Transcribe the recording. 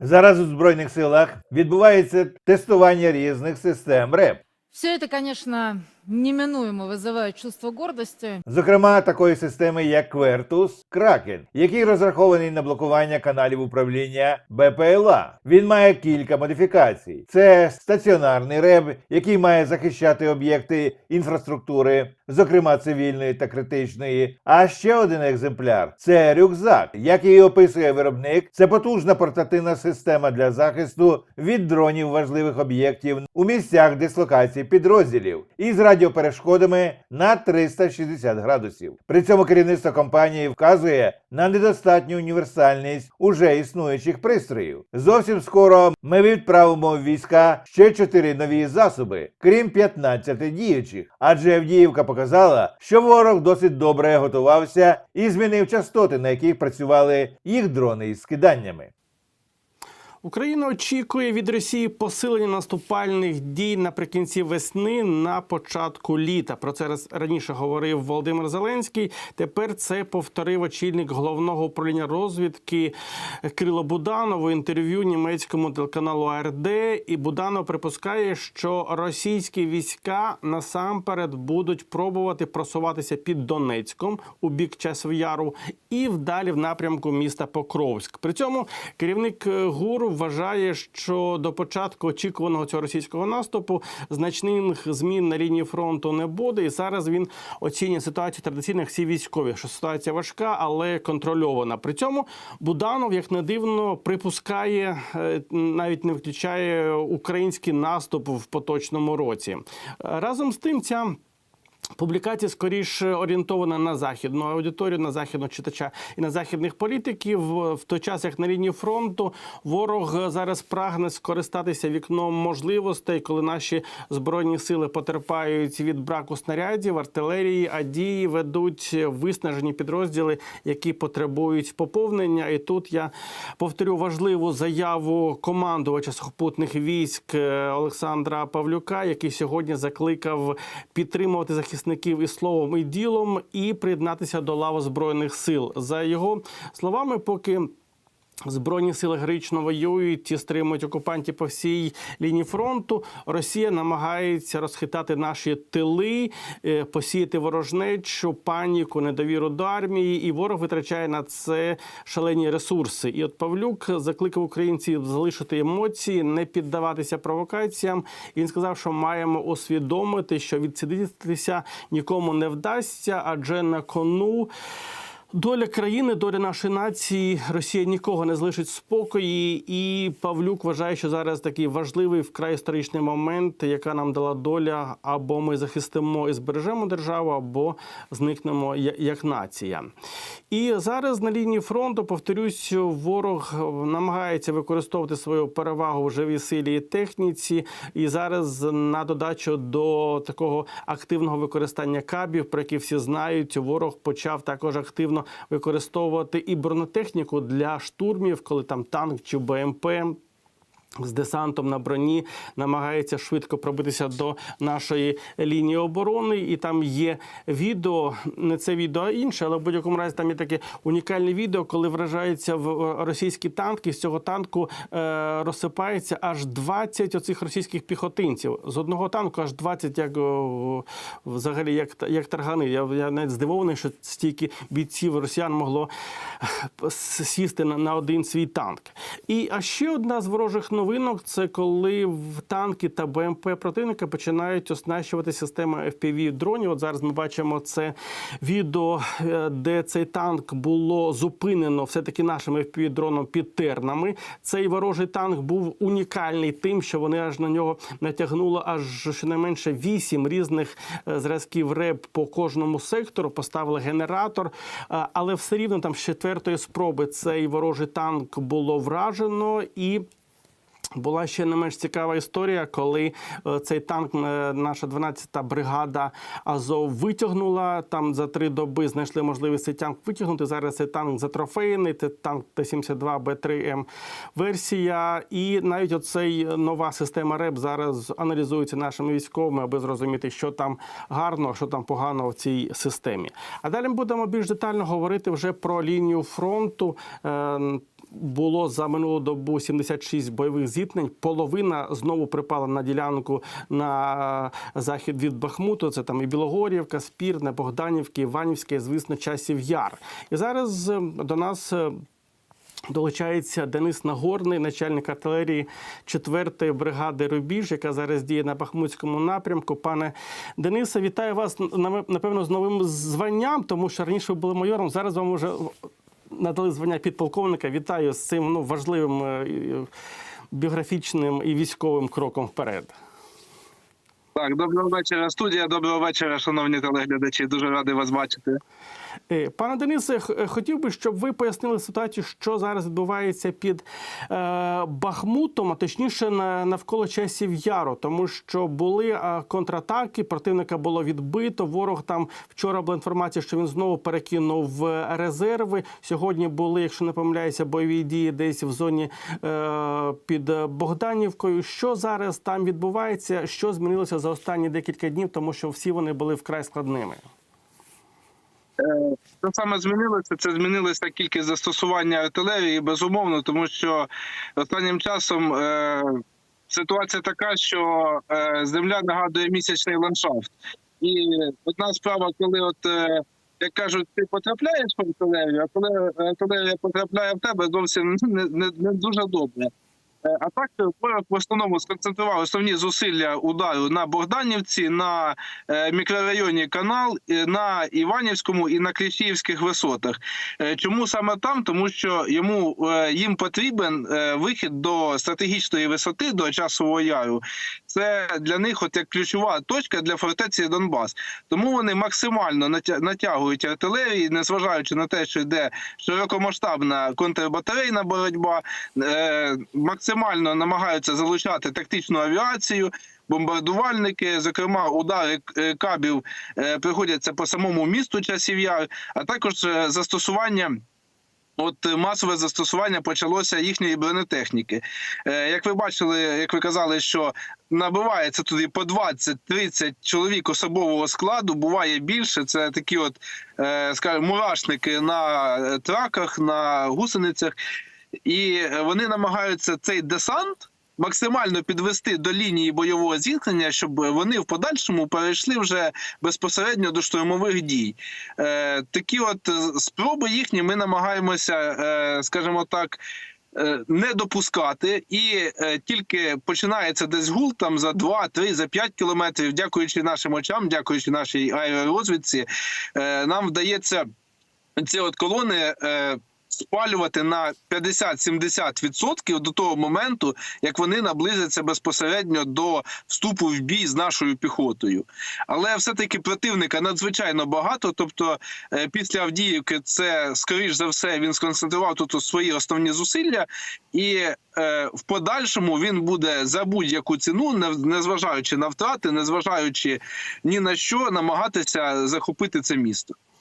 Зараз у збройних силах відбувається тестування різних систем РЕП. Все это, конечно, неминуемо вызывает чувство гордости. Зокрема, такої системи, як Квертус Кракен, який розрахований на блокування каналів управління БПЛА. Він має кілька модифікацій. Це стаціонарний РЕБ, який має захищати об'єкти інфраструктури, зокрема цивільної та критичної. А ще один екземпляр це рюкзак, як її описує виробник. Це потужна портативна система для захисту від дронів важливих об'єктів у місцях дислокації підрозділів із радіоперешкодами на 360 градусів. При цьому керівництво компанії вказує на недостатню універсальність уже існуючих пристроїв. Зовсім скоро ми відправимо в війська ще 4 нові засоби, крім 15 діючих. Адже Авдіївка показала, що ворог досить добре готувався і змінив частоти, на яких працювали їх дрони із скиданнями. Україна очікує від Росії посилення наступальних дій наприкінці весни на початку літа. Про це раніше говорив Володимир Зеленський. Тепер це повторив очільник головного управління розвідки Кирило Буданов у інтерв'ю німецькому телеканалу АРД. І Буданов припускає, що російські війська насамперед будуть пробувати просуватися під Донецьком у бік Часов Яру і вдалі в напрямку міста Покровськ. При цьому керівник е, ГУР вважає, що до початку очікуваного цього російського наступу значних змін на лінії фронту не буде. І зараз він оцінює ситуацію традиційно як всі військові, що ситуація важка, але контрольована. При цьому Буданов, як не дивно, припускає, е, навіть не включає український наступ в поточному році. Разом з тим, ця Публікація скоріше орієнтована на західну аудиторію, на західного читача і на західних політиків. В той час, як на лінії фронту, ворог зараз прагне скористатися вікном можливостей, коли наші збройні сили потерпають від браку снарядів, артилерії, а дії ведуть виснажені підрозділи, які потребують поповнення. І тут я повторю важливу заяву командувача сухопутних військ е, Олександра Павлюка, який сьогодні закликав підтримувати захисників і словом, і ділом, і приєднатися до лав збройних сил. За його словами, поки. Збройні сили героїчно воюють і стримують окупантів по всій лінії фронту. Росія намагається розхитати наші тили, е, посіяти ворожнечу, паніку, недовіру до армії, і ворог витрачає на це шалені ресурси. І от Павлюк закликав українців залишити емоції, не піддаватися провокаціям. Він сказав, що маємо усвідомити, що відсидітися нікому не вдасться, адже на кону. Доля країни, доля нашої нації, Росія нікого не залишить спокої. І Павлюк вважає, що зараз такий важливий вкрай історичний момент, яка нам дала доля, або ми захистимо і збережемо державу, або зникнемо як нація. І зараз на лінії фронту, повторюсь, ворог намагається використовувати свою перевагу в живій силі і техніці. І зараз на додачу до такого активного використання кабів, про які всі знають, ворог почав також активно використовувати і бронетехніку для штурмів, коли там танк чи БМП. З десантом на броні намагається швидко пробитися до нашої лінії оборони, і там є відео, не це відео, а інше, але в будь-якому разі там є таке унікальне відео, коли вражаються в російські танки. З цього танку е, розсипається аж 20 оцих російських піхотинців. З одного танку аж 20, як взагалі, як, як таргани. Я, я навіть здивований, що стільки бійців росіян могло е, сісти на, на один свій танк. І а ще одна з ворожих новинок це коли в танки та БМП противника починають оснащувати системи fpv дронів. От зараз ми бачимо це відео, е, де цей танк було зупинено все-таки нашим fpv дроном під тернами. Цей ворожий танк був унікальний тим, що вони аж на нього натягнули аж щонайменше вісім різних е, зразків РЕБ по кожному сектору. Поставили генератор, е, але все рівно там з четвертої спроби цей ворожий танк було вражено і. Була ще не менш цікава історія, коли е, цей танк, е, наша 12-та бригада Азов витягнула. Там за три доби знайшли можливість цей танк витягнути. Зараз цей танк затрофейний, це танк Т-72 Б3М версія. І навіть оцей нова система РЕБ зараз аналізується нашими військовими, аби зрозуміти, що там гарно, що там погано в цій системі. А далі ми будемо більш детально говорити вже про лінію фронту. Е, було за минулу добу 76 бойових зіткнень. Половина знову припала на ділянку на захід від Бахмуту. Це там і Білогорівка, Спірне, Богданівки, Іванівське, звісно, часів Яр. І зараз е, до нас. е, Долучається Денис Нагорний, начальник артилерії 4-ї бригади Рубіж, яка зараз діє на Бахмутському напрямку. Пане Денисе, вітаю вас на- напевно з новим званням, тому що раніше ви були майором. Зараз вам вже надали звання підполковника. Вітаю з цим ну, важливим е, біографічним і військовим кроком вперед. Так, доброго вечора, студія. Доброго вечора, шановні телеглядачі. Дуже радий вас бачити. Е, Пане Денисе, е, хотів би, щоб ви пояснили ситуацію, що зараз відбувається під е, Бахмутом, а точніше на, навколо часів Яру, тому що були контратаки, противника було відбито. Ворог там вчора була інформація, що він знову перекинув резерви. Сьогодні були, якщо не помиляюся, бойові дії десь в зоні під Богданівкою. Що зараз там відбувається? Що змінилося за останні декілька днів, тому що всі вони були вкрай складними. Що саме змінилося? Це змінилася кількість застосування артилерії, безумовно, тому що останнім часом е, ситуація така, що е, земля нагадує місячний ландшафт. І одна справа, коли от. Е, як кажуть, ти потрапляєш в артилерію, а коли артилерія потрапляє в тебе, зовсім не, не, не дуже добре. Е, А так ворог в основному сконцентрував основні зусилля удару на Богданівці, на е, мікрорайоні Канал, е, на Іванівському і на Кліщіївських висотах. Е, Чому саме там? Тому що йому е, їм потрібен е, вихід до стратегічної висоти, до часового яру. Це для них от як ключова точка для фортеці Донбас. Тому вони максимально натя- натягують артилерії, незважаючи на те, що йде широкомасштабна контрбатарейна боротьба, е, максимально намагаються залучати тактичну авіацію. Бомбардувальники, зокрема, удари е, кабів е, приходяться по самому місту часів яр, а також застосування. От е, масове застосування почалося їхньої бронетехніки. Е, як ви бачили, як ви казали, що набивається туди по 20-30 чоловік особового складу, буває більше. Це такі, от е, скажімо, мурашники на траках, на гусеницях, і вони намагаються цей десант. Максимально підвести до лінії бойового зіткнення, щоб вони в подальшому перейшли вже безпосередньо до штурмових дій. Е, такі от е, спроби їхні ми намагаємося, е, скажімо так. е, Не допускати, і е, тільки починається десь гул там за 2, 3, за 5 кілометрів, дякуючи нашим очам, дякуючи нашій аеророзвідці, е, нам вдається ці от колони е, спалювати на 50-70% до того моменту, як вони наблизяться безпосередньо до вступу в бій з нашою піхотою. Але все-таки противника надзвичайно багато. Тобто, е, після Авдіївки, це скоріш за все він сконцентрував тут свої основні зусилля, і е, в подальшому він буде за будь-яку ціну, не- незважаючи на втрати, незважаючи ні на що, намагатися захопити це місто.